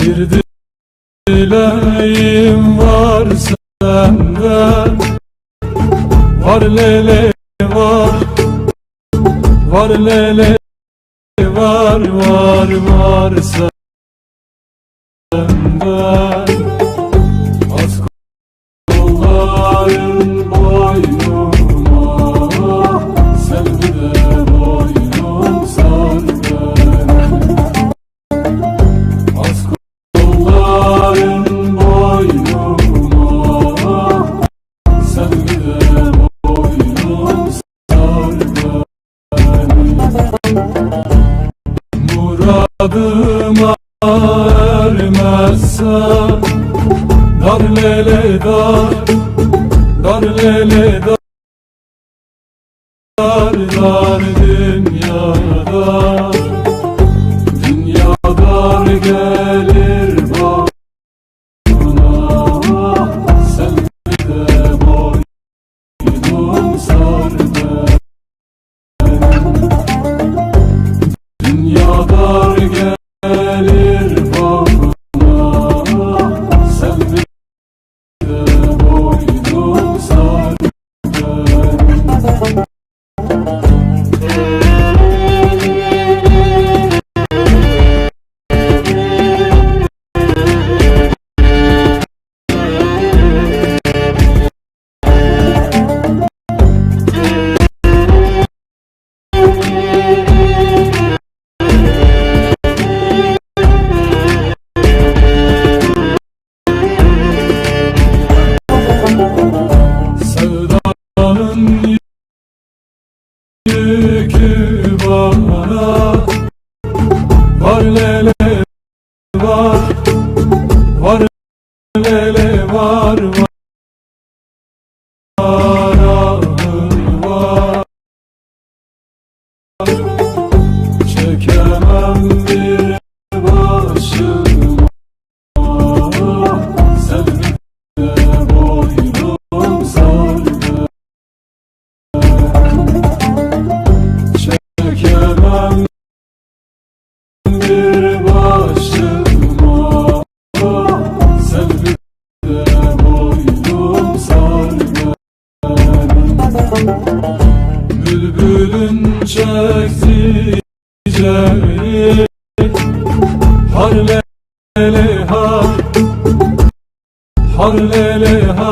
Bir dileğim var senden. Var lele var. Var lele var var var senden. dar Dar lele dar Dar dar dünyada. har lele har har lele har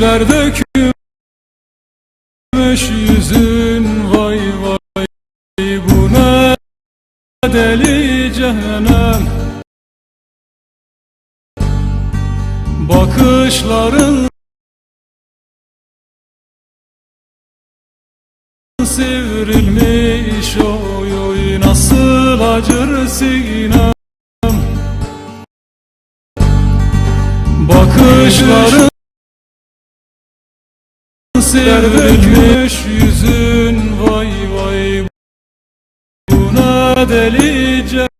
Gümüşler dökülmüş yüzün vay vay Bu ne deli cehennem. Bakışların Sivrilmiş oy oy nasıl acır sinem. Bakışların Sivrilmiş yüzün vay vay Buna deli cehennem.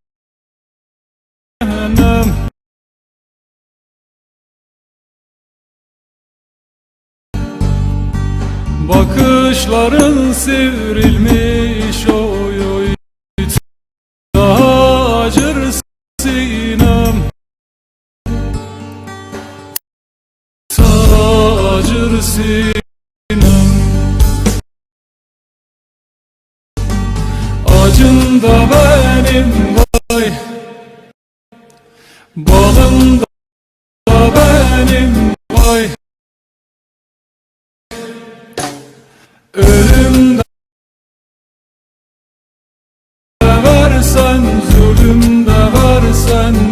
Bakışların sivrilmiş oy Ölümde versen Zulümde versen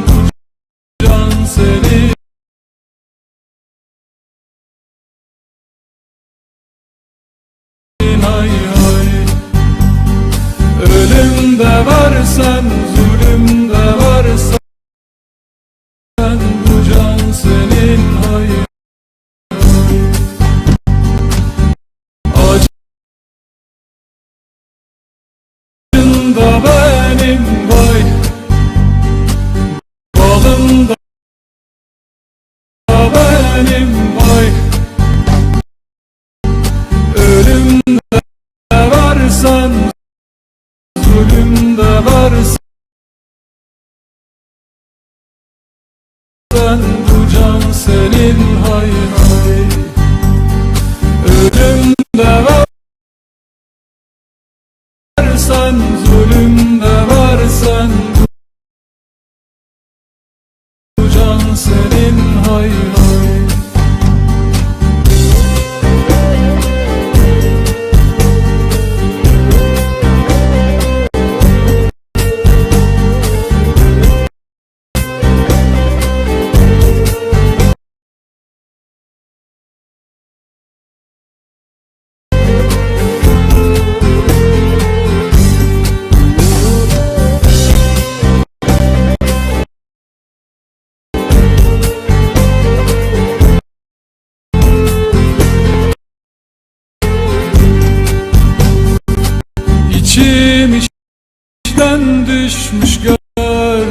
hay hay Ölümde varsan Zulümde varsan Bu can senin hay hay içten düşmüş gör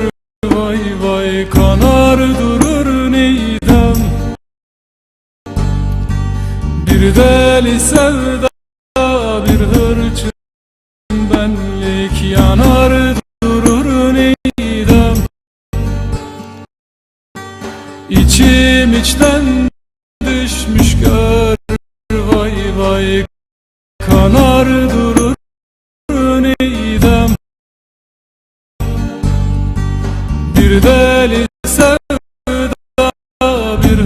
Vay vay kanar durur neydem Bir deli sevda bir hırçın benlik yanar durur neydem İçim içten düşmüş gör Vay vay kanar durur Deli sevda bir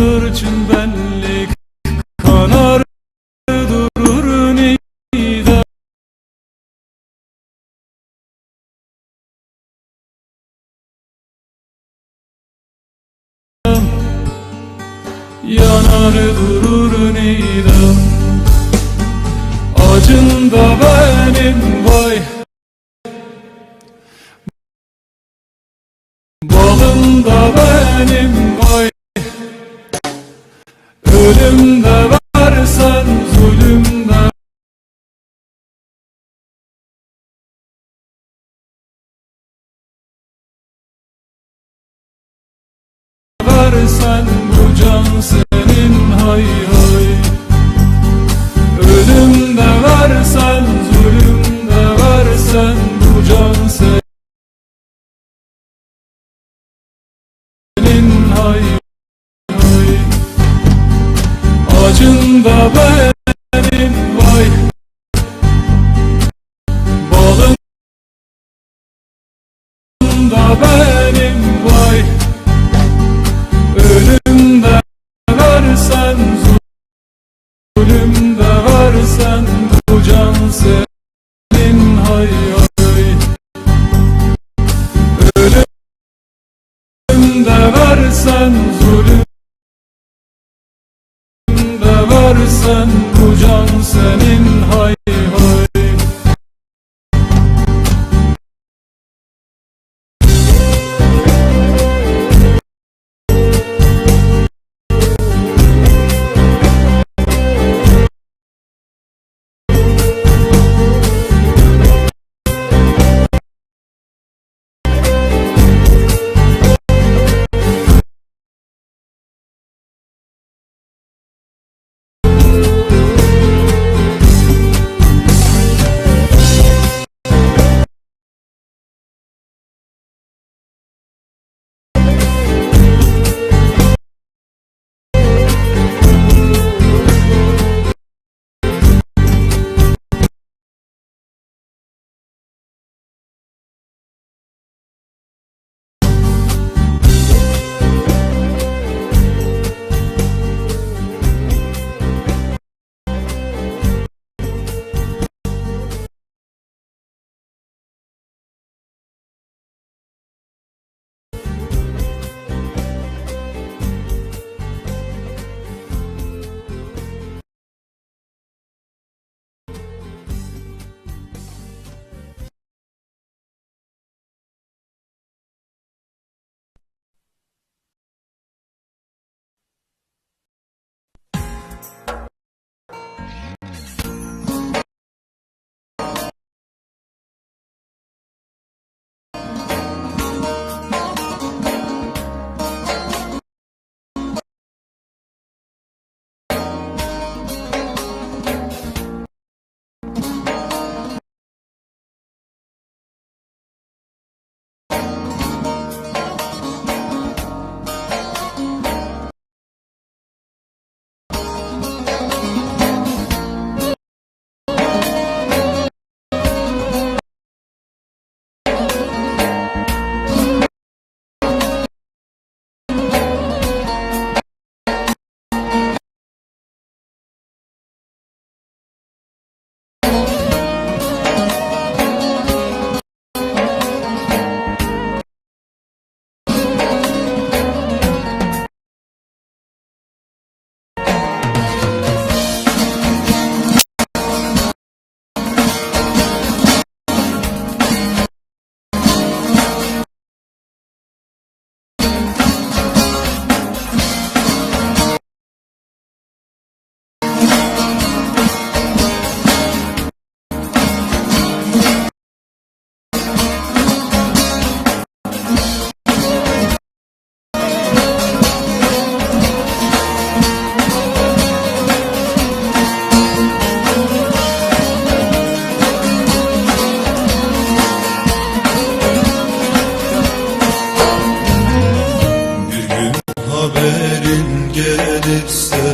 hırçın benlik kanar durur neydem Yanar durur neydem benim vay Ölümde varsan hay hay. Acın da benim versen Zulüm de versen Bu can senin